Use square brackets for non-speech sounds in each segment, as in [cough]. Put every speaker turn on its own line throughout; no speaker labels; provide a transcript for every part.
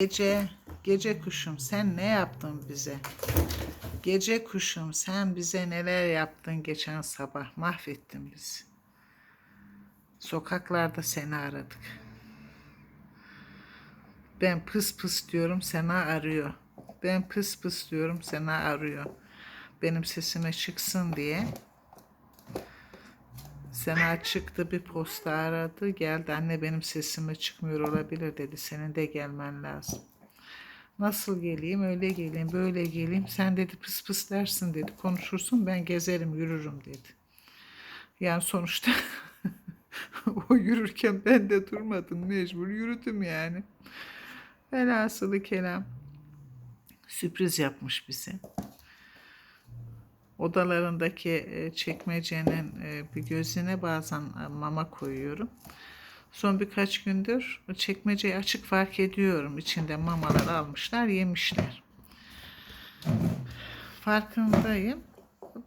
Gece, gece kuşum sen ne yaptın bize? Gece kuşum sen bize neler yaptın geçen sabah mahvettin bizi. Sokaklarda seni aradık. Ben pıs pıs diyorum Sena arıyor. Ben pıs pıs diyorum Sena arıyor. Benim sesime çıksın diye. Sena çıktı bir posta aradı. Geldi anne benim sesime çıkmıyor olabilir dedi. Senin de gelmen lazım. Nasıl geleyim öyle geleyim böyle geleyim. Sen dedi pıs pıs dersin dedi. Konuşursun ben gezerim yürürüm dedi. Yani sonuçta [laughs] o yürürken ben de durmadım. Mecbur yürüdüm yani. Velhasılı kelam sürpriz yapmış bize. Odalarındaki e, çekmecenin e, bir gözüne bazen e, mama koyuyorum. Son birkaç gündür çekmeceyi açık fark ediyorum. İçinde mamalar almışlar, yemişler. Farkındayım.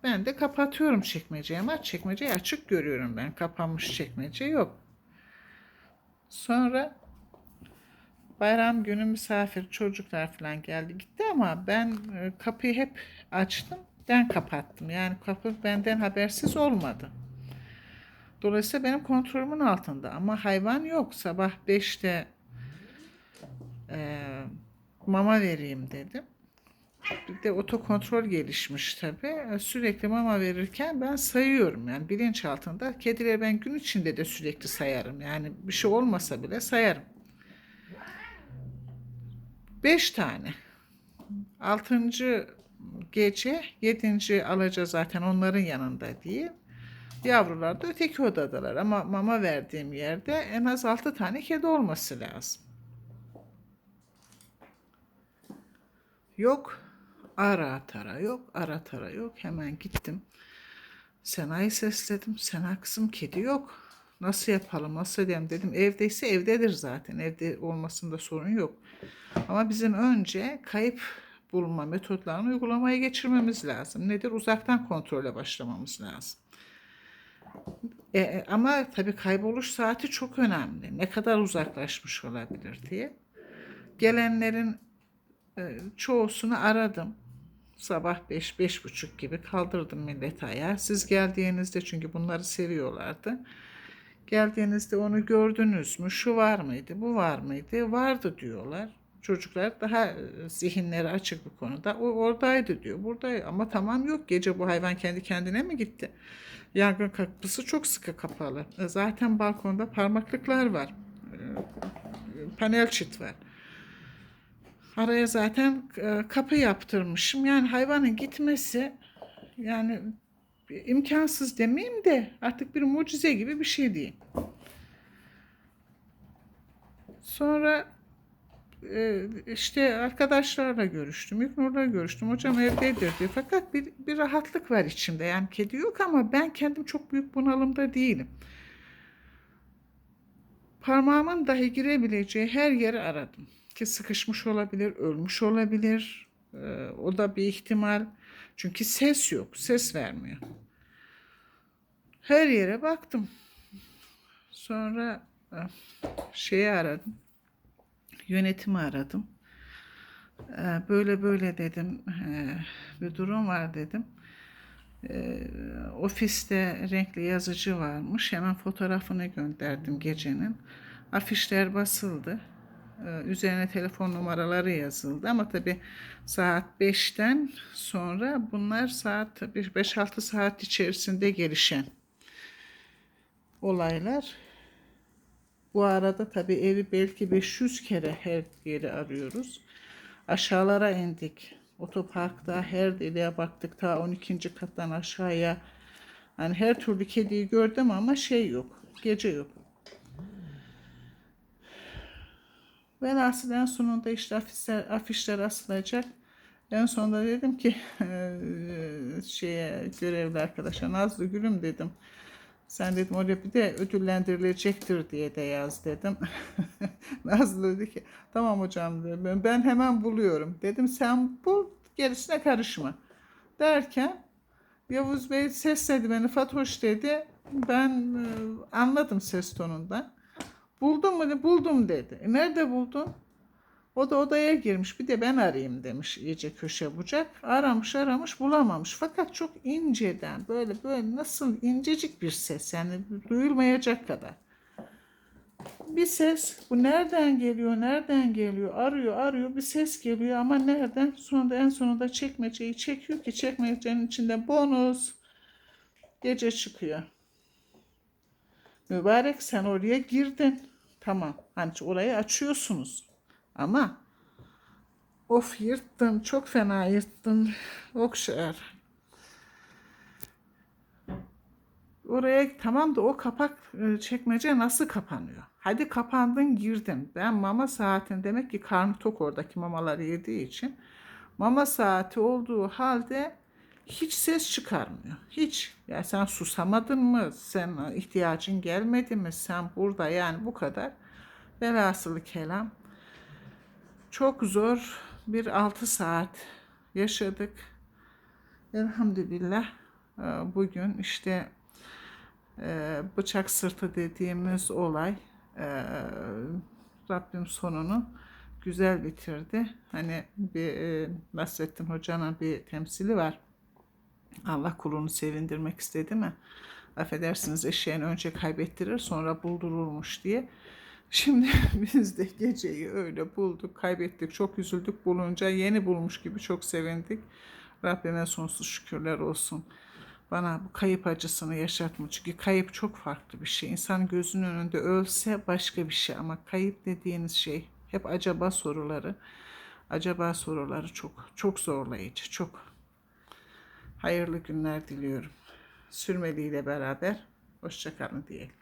Ben de kapatıyorum çekmeceyi ama çekmeceyi açık görüyorum ben. Kapanmış çekmece yok. Sonra bayram günü misafir çocuklar falan geldi gitti ama ben kapıyı hep açtım. Ben kapattım. Yani kapı benden habersiz olmadı. Dolayısıyla benim kontrolümün altında. Ama hayvan yok. Sabah 5'te e, mama vereyim dedim. Bir de otokontrol gelişmiş tabii. Sürekli mama verirken ben sayıyorum. Yani bilinç altında. Kedileri ben gün içinde de sürekli sayarım. Yani bir şey olmasa bile sayarım. 5 tane. Altıncı gece, yedinci alaca zaten onların yanında değil. Yavrular da öteki odadalar ama mama verdiğim yerde en az altı tane kedi olması lazım. Yok, ara tara yok, ara tara yok. Hemen gittim. Sena'yı sesledim. Sena kızım kedi yok. Nasıl yapalım, nasıl edeyim dedim. Evdeyse evdedir zaten. Evde olmasında sorun yok. Ama bizim önce kayıp bulma metotlarını uygulamaya geçirmemiz lazım. Nedir? Uzaktan kontrole başlamamız lazım. E, e, ama tabii kayboluş saati çok önemli. Ne kadar uzaklaşmış olabilir diye. Gelenlerin e, çoğusunu aradım. Sabah 5 beş, buçuk gibi kaldırdım millet ayağa. Siz geldiğinizde çünkü bunları seviyorlardı. Geldiğinizde onu gördünüz mü? Şu var mıydı? Bu var mıydı? Vardı diyorlar. Çocuklar daha e, zihinleri açık bu konuda. O oradaydı diyor. Buradaydı ama tamam yok. Gece bu hayvan kendi kendine mi gitti? Yangın kapısı çok sıkı kapalı. E, Zaten balkonda parmaklıklar var. E, Panel çit var. Araya zaten kapı yaptırmışım. Yani hayvanın gitmesi yani imkansız demeyeyim de artık bir mucize gibi bir şey diyeyim. Sonra işte arkadaşlarla görüştüm. İlknur'la görüştüm. Hocam evdedir diyor. Fakat bir, bir rahatlık var içimde. Yani kedi yok ama ben kendim çok büyük bunalımda değilim. Parmağımın dahi girebileceği her yeri aradım. Ki sıkışmış olabilir, ölmüş olabilir. E, o da bir ihtimal. Çünkü ses yok. Ses vermiyor. Her yere baktım. Sonra e, şeyi aradım yönetimi aradım. Ee, Böyle böyle dedim ee, bir durum var dedim. Ee, Ofiste renkli yazıcı varmış. Hemen fotoğrafını gönderdim gecenin. Afişler basıldı. Ee, Üzerine telefon numaraları yazıldı ama tabi saat 5'ten sonra bunlar saat 5-6 saat içerisinde gelişen olaylar. Bu arada tabii evi belki 500 kere her yeri arıyoruz. Aşağılara indik. Otoparkta her deliğe baktık. Ta 12. kattan aşağıya. Hani her türlü kediyi gördüm ama şey yok. Gece yok. Velhasıl en sonunda işte afişler, afişler asılacak. En sonunda dedim ki [laughs] şeye görevli arkadaşa Nazlı Gülüm dedim. Sen dedim oraya bir de ödüllendirilecektir diye de yaz dedim. [laughs] Nazlı dedi ki tamam hocam dedim. Ben hemen buluyorum. Dedim sen bul gerisine karışma. Derken Yavuz Bey sesledi beni Fatoş dedi. Ben e, anladım ses tonundan. Buldum mu? Buldum dedi. E, nerede buldun? O da odaya girmiş. Bir de ben arayayım demiş iyice köşe bucak. Aramış aramış bulamamış. Fakat çok inceden böyle böyle nasıl incecik bir ses yani duyulmayacak kadar. Bir ses bu nereden geliyor nereden geliyor arıyor arıyor bir ses geliyor ama nereden sonunda en sonunda çekmeceyi çekiyor ki çekmecenin içinde bonus gece çıkıyor. Mübarek sen oraya girdin. Tamam. Hani orayı açıyorsunuz. Ama of yırttın. Çok fena yırttın. Okşar. Oraya tamam da o kapak e, çekmece nasıl kapanıyor? Hadi kapandın girdin. Ben mama saatin demek ki karnı tok oradaki mamaları yediği için mama saati olduğu halde hiç ses çıkarmıyor. Hiç. Ya sen susamadın mı? Sen ihtiyacın gelmedi mi? Sen burada yani bu kadar. Velhasılı kelam. Çok zor bir 6 saat yaşadık. Elhamdülillah e, bugün işte e, bıçak sırtı dediğimiz olay e, Rabbim sonunu güzel bitirdi. Hani bir Nasrettin Hoca'nın bir temsili var. Allah kulunu sevindirmek istedi mi? Affedersiniz eşeğini önce kaybettirir sonra buldururmuş diye. Şimdi [laughs] biz de geceyi öyle bulduk, kaybettik, çok üzüldük bulunca yeni bulmuş gibi çok sevindik. Rabbime sonsuz şükürler olsun. Bana bu kayıp acısını yaşatma. Çünkü kayıp çok farklı bir şey. İnsan gözünün önünde ölse başka bir şey ama kayıp dediğiniz şey hep acaba soruları. Acaba soruları çok çok zorlayıcı, çok. Hayırlı günler diliyorum. Sürmeli ile beraber hoşçakalın diyelim.